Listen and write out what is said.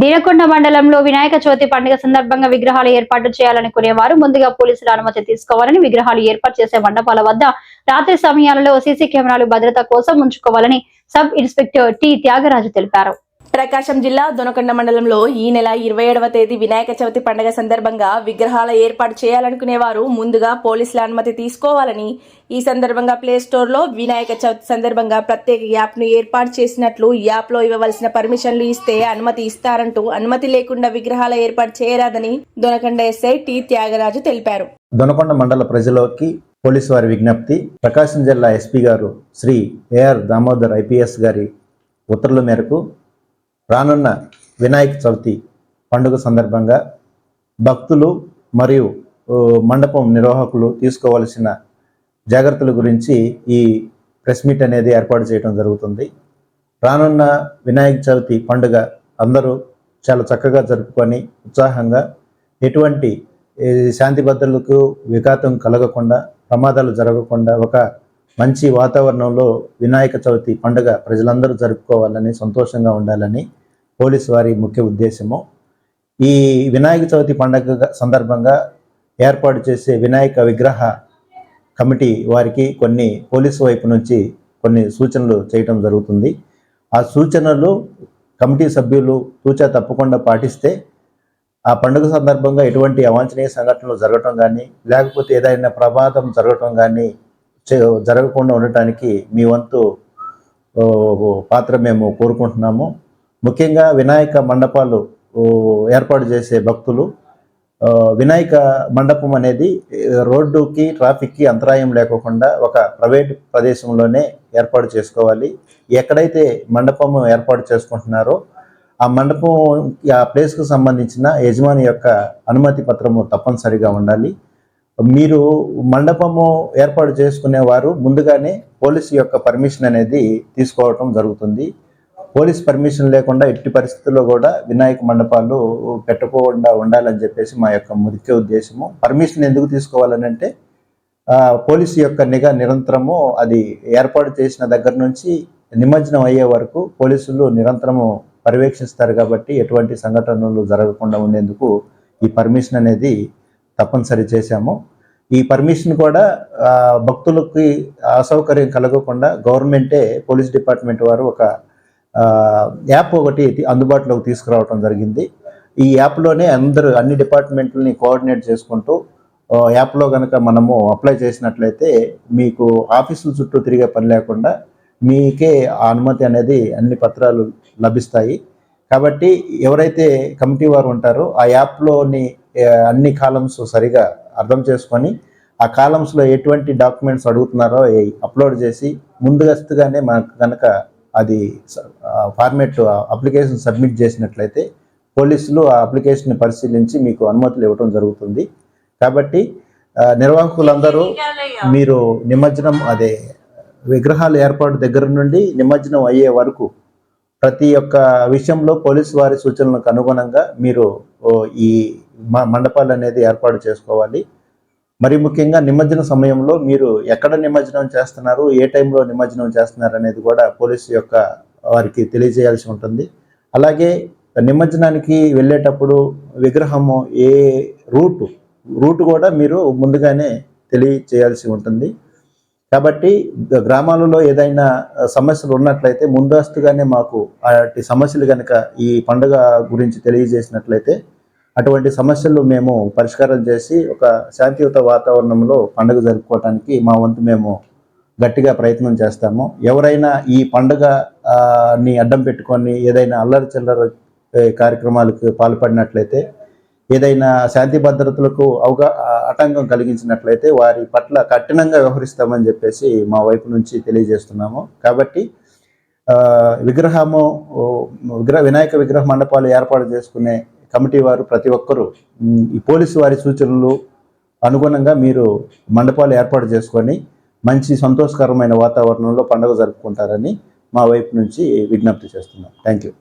దీనకొండ మండలంలో వినాయక చవితి పండుగ సందర్భంగా విగ్రహాలు ఏర్పాటు చేయాలనుకునేవారు ముందుగా పోలీసుల అనుమతి తీసుకోవాలని విగ్రహాలు ఏర్పాటు చేసే మండపాల వద్ద రాత్రి సమయాలలో సీసీ కెమెరాలు భద్రత కోసం ఉంచుకోవాలని సబ్ ఇన్స్పెక్టర్ టి త్యాగరాజు తెలిపారు. ప్రకాశం జిల్లా దొనకొండ మండలంలో ఈ నెల ఇరవై ఏడవ తేదీ వినాయక చవితి పండుగ సందర్భంగా విగ్రహాల ఏర్పాటు చేయాలనుకునేవారు. ముందుగా పోలీసుల అనుమతి తీసుకోవాలని ఈ సందర్భంగా ప్లే స్టోర్లో వినాయక చవితి సందర్భంగా ప్రత్యేక యాప్ను ఏర్పాటు చేసినట్లు యాప్లో ఇవ్వవలసిన పర్మిషన్లు ఇస్తే అనుమతి ఇస్తారంటూ అనుమతి లేకుండా విగ్రహాల ఏర్పాటు చేయరాదని దొనకొండ ఎస్ఐ టి త్యాగరాజు తెలిపారు. దొనకొండ మండల ప్రజలకి పోలీసు వారి విజ్ఞప్తి ప్రకాశం జిల్లా ఎస్పీ గారు శ్రీ ఏఆర్ దామోదర్ ఐపీఎస్ గారి ఉత్తర్వుల మేరకు రానున్న వినాయక చవితి పండుగ సందర్భంగా భక్తులు మరియు మండపం నిర్వాహకులు తీసుకోవలసిన జాగ్రత్తల గురించి ఈ ప్రెస్ మీట్ అనేది ఏర్పాటు చేయడం జరుగుతుంది. రానున్న వినాయక చవితి పండుగ అందరూ చాలా చక్కగా జరుపుకొని ఉత్సాహంగా ఎటువంటి ఈ శాంతి భద్రతలకు విఘాతం కలగకుండా ప్రమాదాలు జరగకుండా ఒక మంచి వాతావరణంలో వినాయక చవితి పండుగ ప్రజలందరూ జరుపుకోవాలని సంతోషంగా ఉండాలని పోలీస్ వారి ముఖ్య ఉద్దేశము. ఈ వినాయక చవితి పండుగ సందర్భంగా ఏర్పాటు చేసే వినాయక విగ్రహ కమిటీ వారికి కొన్ని పోలీసు వైపు నుంచి కొన్ని సూచనలు చేయటం జరుగుతుంది. ఆ సూచనలు కమిటీ సభ్యులు తూచా తప్పకుండా పాటిస్తే ఆ పండుగ సందర్భంగా ఎటువంటి అవాంఛనీయ సంఘటనలు జరగటం కానీ లేకపోతే ఏదైనా ప్రమాదం జరగటం కానీ జరగకుండా ఉండటానికి మీ వంతు పాత్ర మేము కోరుకుంటున్నాము. ముఖ్యంగా వినాయక మండపాలు ఏర్పాటు చేసే భక్తులు వినాయక మండపం అనేది రోడ్డుకి ట్రాఫిక్కి అంతరాయం లేకోకుండా ఒక ప్రైవేట్ ప్రదేశంలోనే ఏర్పాటు చేసుకోవాలి. ఎక్కడైతే మండపం ఏర్పాటు చేసుకుంటున్నారో ఆ మండపం ఆ ప్లేస్కు సంబంధించిన యజమాని యొక్క అనుమతి పత్రము తప్పనిసరిగా ఉండాలి. మీరు మండపము ఏర్పాటు చేసుకునేవారు ముందుగానే పోలీసు యొక్క పర్మిషన్ అనేది తీసుకోవటం జరుగుతుంది. పోలీస్ పర్మిషన్ లేకుండా ఎట్టి పరిస్థితుల్లో కూడా వినాయక మండపాలు పెట్టకుండా ఉండాలని చెప్పేసి మా యొక్క ముఖ్య ఉద్దేశము. పర్మిషన్ ఎందుకు తీసుకోవాలని అంటే పోలీసు యొక్క నిఘా నిరంతరము అది ఏర్పాటు చేసిన దగ్గర నుంచి నిమజ్జనం అయ్యే వరకు పోలీసులు నిరంతరము పర్యవేక్షిస్తారు కాబట్టి ఎటువంటి సంఘటనలు జరగకుండా ఉండేందుకు ఈ పర్మిషన్ అనేది తప్పనిసరి చేశాము. ఈ పర్మిషన్ కూడా భక్తులకి అసౌకర్యం కలగకుండా గవర్నమెంటే పోలీస్ డిపార్ట్మెంట్ వారు ఒక యాప్ ఒకటి అందుబాటులోకి తీసుకురావడం జరిగింది. ఈ యాప్లోనే అందరూ అన్ని డిపార్ట్మెంట్లని కోఆర్డినేట్ చేసుకుంటూ యాప్లో కనుక మనము అప్లై చేసినట్లయితే మీకు ఆఫీసుల చుట్టూ తిరిగే పని లేకుండా మీకే ఆ అనుమతి అనేది అన్ని పత్రాలు లభిస్తాయి. కాబట్టి ఎవరైతే కమిటీ వారు ఉంటారో ఆ యాప్లోని అన్ని కాలమ్స్ సరిగా అర్థం చేసుకొని ఆ కాలమ్స్లో ఎటువంటి డాక్యుమెంట్స్ అడుగుతున్నారో అప్లోడ్ చేసి ముందుగస్తుగానే మనకు కనుక అది ఫార్మేట్ అప్లికేషన్ సబ్మిట్ చేసినట్లయితే పోలీసులు ఆ అప్లికేషన్ పరిశీలించి మీకు అనుమతులు ఇవ్వడం జరుగుతుంది. కాబట్టి నిర్వాహకులందరూ మీరు నిమజ్జనం అదే విగ్రహాల ఏర్పాటు దగ్గర నుండి నిమజ్జనం అయ్యే వరకు ప్రతి ఒక్క విషయంలో పోలీసు వారి సూచనలకు అనుగుణంగా మీరు ఈ మండపాలు అనేది ఏర్పాటు చేసుకోవాలి. మరి ముఖ్యంగా నిమజ్జన సమయంలో మీరు ఎక్కడ నిమజ్జనం చేస్తున్నారు ఏ టైంలో నిమజ్జనం చేస్తున్నారు అనేది కూడా పోలీసు యొక్క వారికి తెలియజేయాల్సి ఉంటుంది. అలాగే నిమజ్జనానికి వెళ్ళేటప్పుడు విగ్రహము ఏ రూటు రూట్ కూడా మీరు ముందుగానే తెలియచేయాల్సి ఉంటుంది. కాబట్టి గ్రామాలలో ఏదైనా సమస్యలు ఉన్నట్లయితే ముందస్తుగానే మాకు అటు సమస్యలు కనుక ఈ పండుగ గురించి తెలియజేసినట్లయితే అటువంటి సమస్యలు మేము పరిష్కారం చేసి ఒక శాంతియుత వాతావరణంలో పండుగ జరుపుకోవడానికి మా వంతు మేము గట్టిగా ప్రయత్నం చేస్తాము. ఎవరైనా ఈ పండుగ ని అడ్డం పెట్టుకొని ఏదైనా అల్లరి చిల్లర కార్యక్రమాలకు పాల్పడినట్లయితే ఏదైనా శాంతి భద్రతలకు అవగా ఆటంకం కలిగించినట్లయితే వారి పట్ల కఠినంగా వ్యవహరిస్తామని చెప్పేసి మా వైపు నుంచి తెలియజేస్తున్నాము. కాబట్టి విగ్రహము విగ్రహ వినాయక విగ్రహ మండపాలు ఏర్పాటు చేసుకునే కమిటీ వారు ప్రతి ఒక్కరూ ఈ పోలీసు వారి సూచనలు అనుగుణంగా మీరు మండపాలు ఏర్పాటు చేసుకొని మంచి సంతోషకరమైన వాతావరణంలో పండుగ జరుపుకుంటారని మా వైపు నుంచి విజ్ఞప్తి చేస్తున్నాం. Thank you